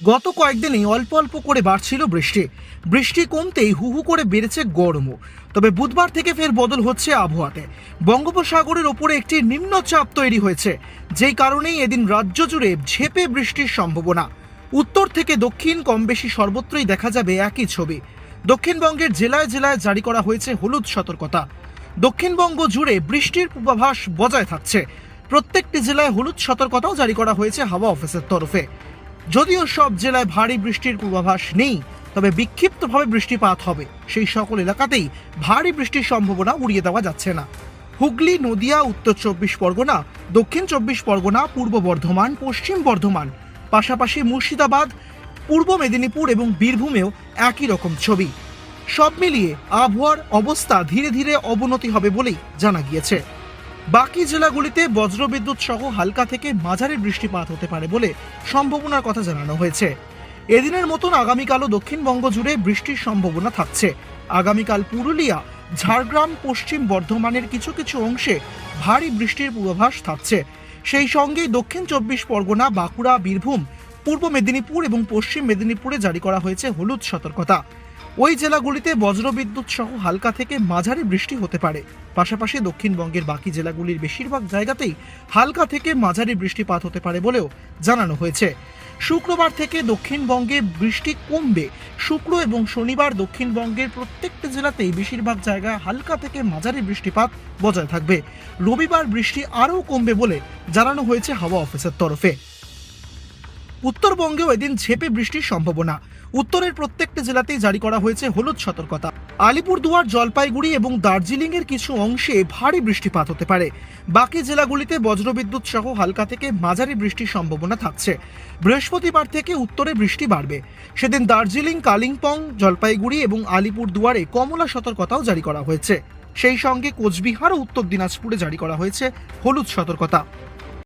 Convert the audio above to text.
গত কয়েকদিনেই অল্প অল্প করে বাড়ছিল বৃষ্টি। বৃষ্টি কমতেই হু হু করে বেড়েছে গরমও। তবে বুধবার থেকে ফের বদল হচ্ছে আবহাওয়াতে। বঙ্গোপসাগরের ওপরে একটি নিম্নচাপ তৈরি হয়েছে, যেই কারণেই এদিন রাজ্য জুড়ে ঝেপে বৃষ্টির সম্ভাবনা। উত্তর থেকে দক্ষিণ কম বেশি সর্বত্রই দেখা যাবে একই ছবি। দক্ষিণবঙ্গের জেলায় জেলায় জারি করা হয়েছে হলুদ সতর্কতা। দক্ষিণবঙ্গ জুড়ে বৃষ্টির পূর্বাভাস বজায় থাকছে। প্রত্যেকটি জেলায় হলুদ সতর্কতাও জারি করা হয়েছে হাওয়া অফিসের তরফে। যদিও সব জেলায় ভারী বৃষ্টির পূর্বাভাস নেই, তবে বিক্ষিপ্তভাবে বৃষ্টিপাত হবে। সেই সকল এলাকাতেই ভারী বৃষ্টির সম্ভাবনা উড়িয়ে দেওয়া যাচ্ছে না। হুগলি, নদিয়া, উত্তর চব্বিশ পরগনা, দক্ষিণ চব্বিশ পরগনা, পূর্ব বর্ধমান, পশ্চিম বর্ধমান, পাশাপাশি মুর্শিদাবাদ, পূর্ব মেদিনীপুর এবং বীরভূমেও একই রকম ছবি। সব মিলিয়ে আবহাওয়ার অবস্থা ধীরে ধীরে অবনতি হবে বলেই জানা গিয়েছে। বাকি জেলাগুলিতে বজ্রবিদ্যুৎ সহ হালকা থেকে মাঝারি বৃষ্টিপাত হতে পারে বলে সম্ভাবনার কথা জানানো হয়েছে। এদিনের মতন আগামীকালও দক্ষিণবঙ্গ জুড়ে বৃষ্টির সম্ভাবনা থাকছে। আগামীকাল পুরুলিয়া, ঝাড়গ্রাম, পশ্চিম বর্ধমানের কিছু কিছু অংশে ভারী বৃষ্টির পূর্বাভাস থাকছে। সেই সঙ্গেই দক্ষিণ চব্বিশ পরগনা, বাঁকুড়া, বীরভূম, পূর্ব মেদিনীপুর এবং পশ্চিম মেদিনীপুরে জারি করা হয়েছে হলুদ সতর্কতা। ওই জেলাগুলিতে বজ্রবিদ্যুৎ সহ হালকা থেকে মাঝারি বৃষ্টি হতে পারে। পাশাপাশি দক্ষিণবঙ্গের বাকি জেলাগুলির বেশিরভাগ জায়গাতেই হালকা থেকে মাঝারি বৃষ্টিপাত হতে পারে বলেও জানানো হয়েছে। শুক্রবার থেকে দক্ষিণবঙ্গে বৃষ্টি কমবে। শুক্র এবং শনিবার দক্ষিণবঙ্গের প্রত্যেকটি জেলাতেই বেশিরভাগ জায়গায় হালকা থেকে মাঝারি বৃষ্টিপাত বজায় থাকবে। রবিবার বৃষ্টি আরও কমবে বলে জানানো হয়েছে হাওয়া অফিসের তরফে। উত্তরবঙ্গেও এদিন ঝেপে বৃষ্টির সম্ভাবনা। উত্তরের প্রত্যেকটি জেলাতেই জারি করা হয়েছে হলুদ সতর্কতা। আলিপুরদুয়ার, জলপাইগুড়ি এবং দার্জিলিং এর কিছু অংশে ভারী বৃষ্টিপাত হতে পারে। বাকি জেলাগুলিতে বজ্রবিদ্যুৎ সহ হালকা থেকে মাঝারি বৃষ্টির সম্ভাবনা থাকছে। বৃহস্পতিবার থেকে উত্তরে বৃষ্টি বাড়বে। সেদিন দার্জিলিং, কালিম্পং, জলপাইগুড়ি এবং আলিপুরদুয়ারে কমলা সতর্কতাও জারি করা হয়েছে। সেই সঙ্গে কোচবিহার ও উত্তর দিনাজপুরে জারি করা হয়েছে হলুদ সতর্কতা।